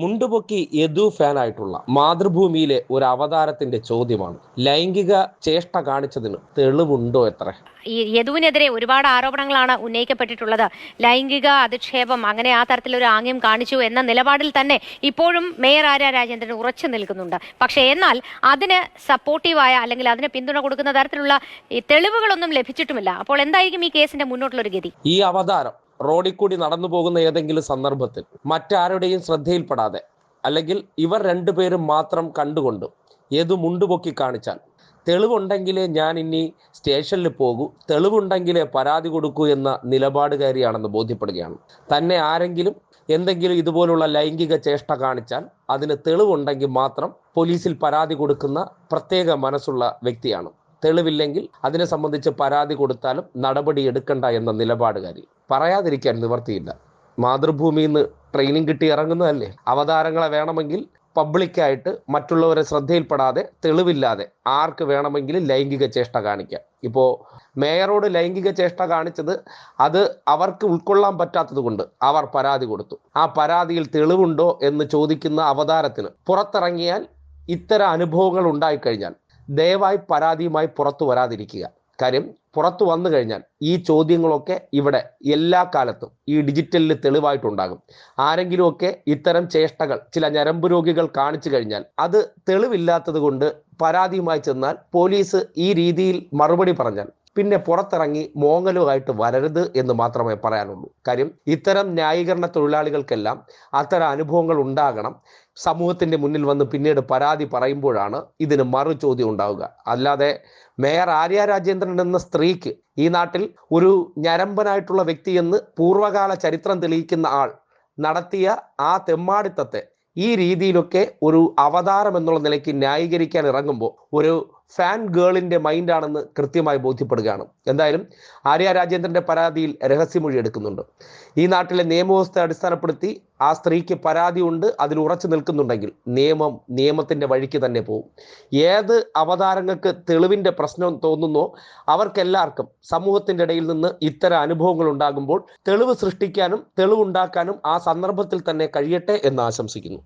മുണ്ടുപൊക്കി Yadu fan ആയിട്ടുള്ള മാതൃഭൂമിയിലെ ഒരു അവതാരത്തിന്റെ ചോദ്യമാണ്. ലൈംഗിക ചേഷ്ട കാണിച്ചതിന് തെളിവുണ്ടോ എത്ര? ഈ യദുവിനെതിരെ ഒരുപാട് ആരോപണങ്ങളാണ് ഉന്നയിക്കപ്പെട്ടിട്ടുള്ളത്. ലൈംഗിക അധിക്ഷേപം അങ്ങനെ ആ തരത്തിലൊരു ആംഗ്യം കാണിച്ചു എന്ന നിലപാടിൽ തന്നെ ഇപ്പോഴും മേയർ ആര്യ രാജേന്ദ്രൻ ഉറച്ചു നിൽക്കുന്നുണ്ട്. പക്ഷേ എന്നാൽ അതിന് സപ്പോർട്ടീവായ അല്ലെങ്കിൽ അതിന് പിന്തുണ കൊടുക്കുന്ന തരത്തിലുള്ള തെളിവുകളൊന്നും ലഭിച്ചിട്ടുമില്ല. അപ്പോൾ എന്തായിരിക്കും ഈ കേസിന്റെ മുന്നോട്ടുള്ള ഒരു ഗതി? ഈ അവതാരം റോഡിൽ കൂടി നടന്നു പോകുന്ന ഏതെങ്കിലും സന്ദർഭത്തിൽ മറ്റാരുടെയും ശ്രദ്ധയിൽപ്പെടാതെ അല്ലെങ്കിൽ ഇവർ രണ്ടുപേരും മാത്രം കണ്ടുകൊണ്ട് ഏത് മുണ്ടുപൊക്കി കാണിച്ചാൽ തെളിവുണ്ടെങ്കിലേ ഞാൻ ഇനി സ്റ്റേഷനിൽ പോകൂ തെളിവുണ്ടെങ്കിലേ പരാതി കൊടുക്കൂ എന്ന നിലപാടുകാരിയാണെന്ന് ബോധ്യപ്പെടുകയാണ്. തന്നെ ആരെങ്കിലും എന്തെങ്കിലും ഇതുപോലുള്ള ലൈംഗിക ചേഷ്ട കാണിച്ചാൽ അതിന് തെളിവുണ്ടെങ്കിൽ മാത്രം പോലീസിൽ പരാതി കൊടുക്കുന്ന പ്രത്യേക മനസ്സുള്ള വ്യക്തിയാണ് തെളിവില്ലെങ്കിൽ അതിനെ സംബന്ധിച്ച് പരാതി കൊടുത്താലും നടപടി എടുക്കണ്ട എന്ന നിലപാടുകാരി. പറയാതിരിക്കാൻ നിവർത്തിയില്ല. മാതൃഭൂമിയിൽ നിന്ന് ട്രെയിനിങ് കിട്ടി ഇറങ്ങുന്നതല്ലേ? അവതാരങ്ങളെ വേണമെങ്കിൽ പബ്ലിക്കായിട്ട് മറ്റുള്ളവരെ ശ്രദ്ധയിൽപ്പെടാതെ തെളിവില്ലാതെ ആർക്ക് വേണമെങ്കിലും ലൈംഗിക ചേഷ്ട കാണിക്കാം. ഇപ്പോൾ മേയറോട് ലൈംഗിക ചേഷ്ട കാണിച്ചത് അത് അവർക്ക് ഉൾക്കൊള്ളാൻ പറ്റാത്തത് കൊണ്ട് അവർ പരാതി കൊടുത്തു. ആ പരാതിയിൽ തെളിവുണ്ടോ എന്ന് ചോദിക്കുന്ന അവതാരത്തിന് പുറത്തിറങ്ങിയാൽ ഇത്തരം അനുഭവങ്ങൾ ഉണ്ടായിക്കഴിഞ്ഞാൽ ദയവായി പരാതിയുമായി പുറത്തു വരാതിരിക്കുക. കാര്യം പുറത്തു വന്നു കഴിഞ്ഞാൽ ഈ ചോദ്യങ്ങളൊക്കെ ഇവിടെ എല്ലാ കാലത്തും ഈ ഡിജിറ്റലിൽ തെളിവായിട്ടുണ്ടാകും. ആരെങ്കിലുമൊക്കെ ഇത്തരം ചേഷ്ടകൾ ചില ഞരമ്പ് രോഗികൾ കാണിച്ചു കഴിഞ്ഞാൽ അത് തെളിവില്ലാത്തത് കൊണ്ട് പരാതിയുമായി ചെന്നാൽ പോലീസ് ഈ രീതിയിൽ മറുപടി പറഞ്ഞാൽ പിന്നെ പുറത്തിറങ്ങി മോങ്ങലുമായിട്ട് വരരുത് എന്ന് മാത്രമേ പറയാനുള്ളൂ. കാര്യം ഇത്തരം ന്യായീകരണ തൊഴിലാളികൾക്കെല്ലാം അത്തരം അനുഭവങ്ങൾ ഉണ്ടാകണം. സമൂഹത്തിന്റെ മുന്നിൽ വന്ന് പിന്നീട് പരാതി പറയുമ്പോഴാണ് ഇതിന് മറു ചോദ്യം ഉണ്ടാവുക. അല്ലാതെ മേയർ ആര്യ രാജേന്ദ്രൻ എന്ന സ്ത്രീക്ക് ഈ നാട്ടിൽ ഒരു ഞരമ്പനായിട്ടുള്ള വ്യക്തിയെന്ന് പൂർവകാല ചരിത്രം തെളിയിക്കുന്ന ആൾ നടത്തിയ ആ തെമ്മാടിത്തത്തെ ഈ രീതിയിലൊക്കെ ഒരു അവതാരം എന്നുള്ള നിലയ്ക്ക് ന്യായീകരിക്കാൻ ഇറങ്ങുമ്പോൾ ഒരു ഫാൻ ഗേളിന്റെ മൈൻഡാണെന്ന് കൃത്യമായി ബോധ്യപ്പെടുകയാണ്. എന്തായാലും ആര്യ രാജേന്ദ്രന്റെ പരാതിയിൽ രഹസ്യമൊഴി എടുക്കുന്നുണ്ട്. ഈ നാട്ടിലെ നിയമവ്യവസ്ഥ അടിസ്ഥാനപ്പെടുത്തി ആ സ്ത്രീക്ക് പരാതി ഉണ്ട് അതിൽ ഉറച്ചു നിൽക്കുന്നുണ്ടെങ്കിൽ നിയമം നിയമത്തിന്റെ വഴിക്ക് തന്നെ പോകും ഏത് അവതാരങ്ങൾക്ക് തെളിവിന്റെ പ്രശ്നം തോന്നുന്നോ അവർക്കെല്ലാവർക്കും സമൂഹത്തിന്റെ ഇടയിൽ നിന്ന് ഇത്തരം അനുഭവങ്ങൾ ഉണ്ടാകുമ്പോൾ തെളിവ് സൃഷ്ടിക്കാനും തെളിവുണ്ടാക്കാനും ആ സന്ദർഭത്തിൽ തന്നെ കഴിയട്ടെ എന്ന് ആശംസിക്കുന്നു.